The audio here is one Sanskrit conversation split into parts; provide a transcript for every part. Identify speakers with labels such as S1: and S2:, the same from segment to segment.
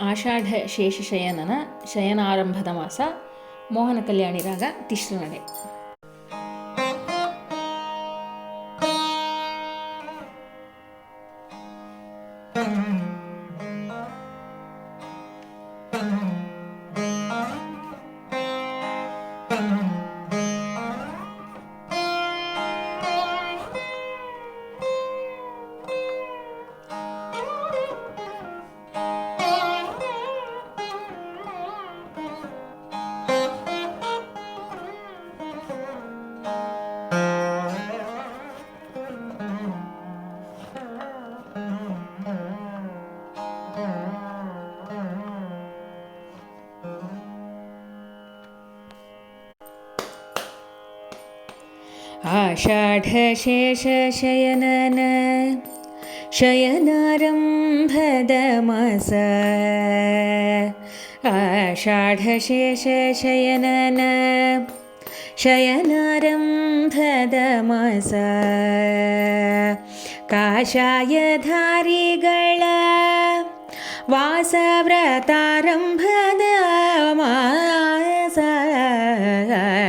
S1: ಆಷಾಢಶೇಷಶಯನನ ಶಯನಾರಂಭದ ಮಾಸ ಮೋಹನ ಕಲ್ಯಾಣಿ ರಾಗ ತಿಶ್ರನಡೆ आषाढशेषशयनन शयनारम्भदमस। आषाढशेषशयनन शयनारम्भदमस। काषायधारिಗಳ वासव्रतारम्भद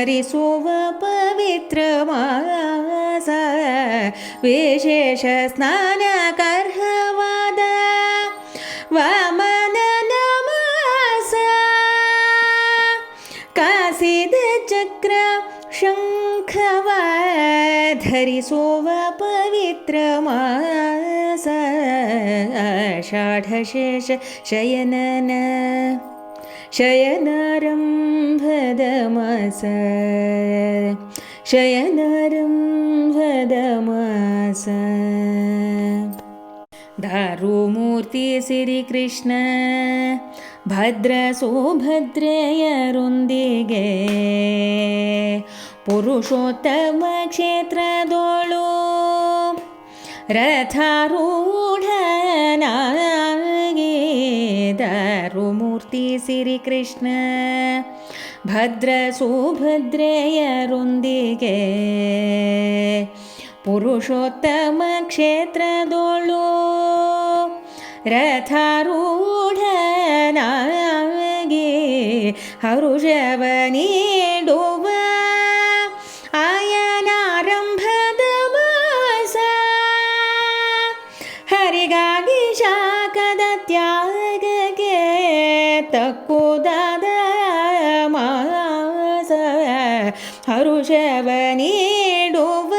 S1: हरिषो पवित्रमायास विशेषस्नानकार्ह वाद वामनमास काचिदचक्र शङ्खवा पवित्रमास षाढशेष शयनन। ಧರಿಸುವ ಪವಿತ್ರ ಮಾಸ ಷಾಢಶೇಷ ಶಯನನ ಶಯನಾರಂಭದ ಮಾಸ ಶಯನಾರಂಭದ ಮಾಸ ದಾರುಮೂರ್ತಿ ಸಿರಿಕೃಷ್ಣ ಭದ್ರ ಸುಭದ್ರೆಯರೊಂದಿಗೆ ಪುರುಷೋತ್ತಮ ಕ್ಷೇತ್ರದೋಳು ರಥಾರೂಢನಾಗಿ ದಾರುಮೂರ್ತಿ ಸಿರಿಕೃಷ್ಣ ಭದ್ರ ಸುಭದ್ರೆಯರೊಂದಿಗೆ ಪುರುಷೋತ್ತಮ ಕ್ಷೇತ್ರದೋಳು ರಥಾರೂಢನಾಗಿ ಹರುಷವ ತಕ್ಕುದಾದ ಮಾಸ ಹರುಷವ ನೀಡುವ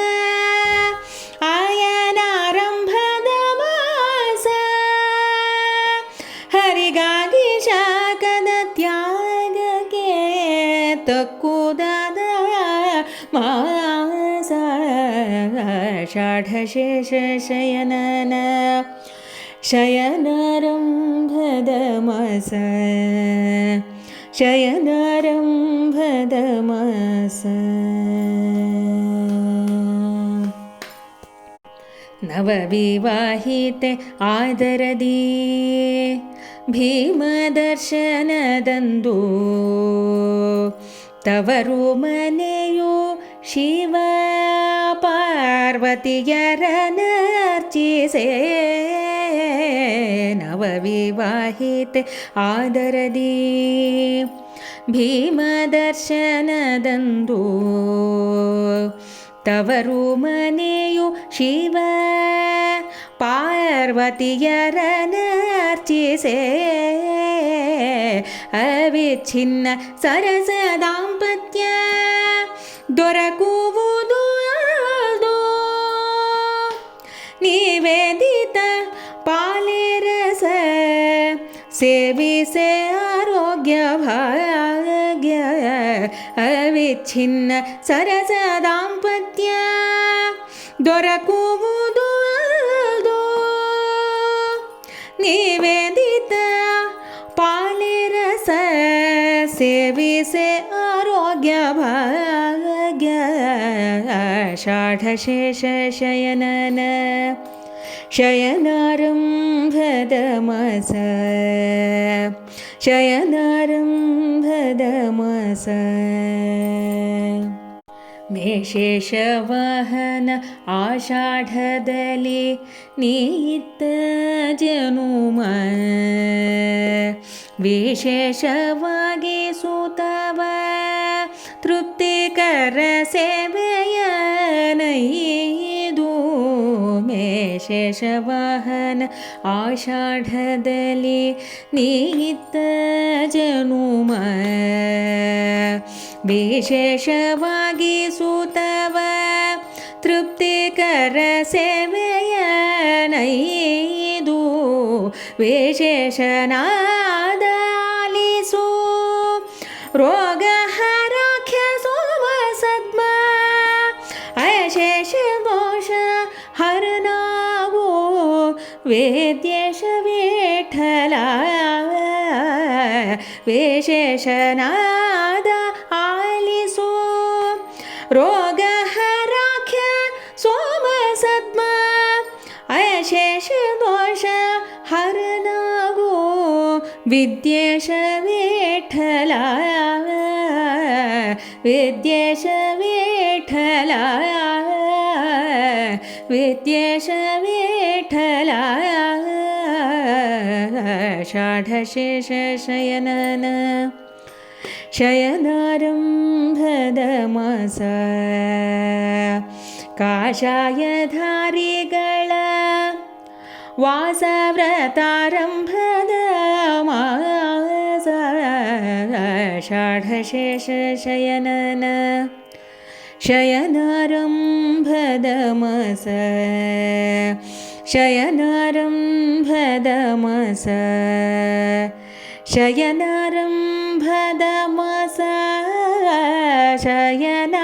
S1: ಆಯನಾರಂಭದ ಮಾಸ ಹರಿಗಾಗಿ ಶಾಖದ ತ್ಯಾಗಕ್ಕೆ ತಕ್ಕುದಾದ ಮಾಸ ಷಾಢಶೇಷ ಶಯನನ ಶಯನಾರಂಭದ ಮಾಸ ಶಯನಾರಂಭದ ಮಾಸ ನವವಿವಾಹಿತೆ ಆದರದಿ ಭೀಮದರ್ಶನದಂದು ತವರು ಮನೆಯು ಶಿವ ಪಾರ್ವತಿಯರನರ್ಚಿಸೆ ನವವಿವಾಹಿತೆ ಆದರದಿ ಭೀಮದರ್ಶನದಂದು ತವರು ಮನೆಯು ಶಿವ ಪಾರ್ವತಿಯರನರ್ಚಿಸೆ ಅವಿಚ್ಛಿನ್ನ ಸರಸ ದಾಂಪತ್ಯ ದೊರಕುವುದು ಅದು ಸೇವಿಸೆ ಆರೋಗ್ಯ ಭಾಗ್ಯ ಅವಿಚ್ಛಿನ್ನ ಸರಸ ದಾಂಪತ್ಯ ದೊರಕುವುದು ಅದು निवेदित पालिरस सेविसे आरोग्य भाग्य षाढशेष शयनन शयनारम्भदमस। शयनारम्भदमस। विशेषवाहन आषाढदलि नीत जनुम। विशेषवागे सुतव तृप्तिकर सेवयनैदु मेशेषवाहन आषाढदलि नीत जनुम विशेषवागी सुतव तृप्तिकर सेवयनैदु विशेषनादालिसु വേദ്യേഷ വേദ്യേഷവേഠല വേഷേഷനാദ ആലിസോ. രോഗഹരാഖ്യ സോമസദ്മ അശേഷ ദോഷ ഹരനാഗോ. വിദ്യേഷവേഠല വിദ്യേഷവേഠല വിദ്യേഷവേഠല विद्येश विठ्ठला विद्येश विठ्ठला षाढशेष शयनन शयनारम्भदमस काषायधारिಗಳ वासव्रतारम्भद मास षाढशेष शयनन शयनारम्भदमस शयनारम्भदमस। शयनारम्भदमस। शयनार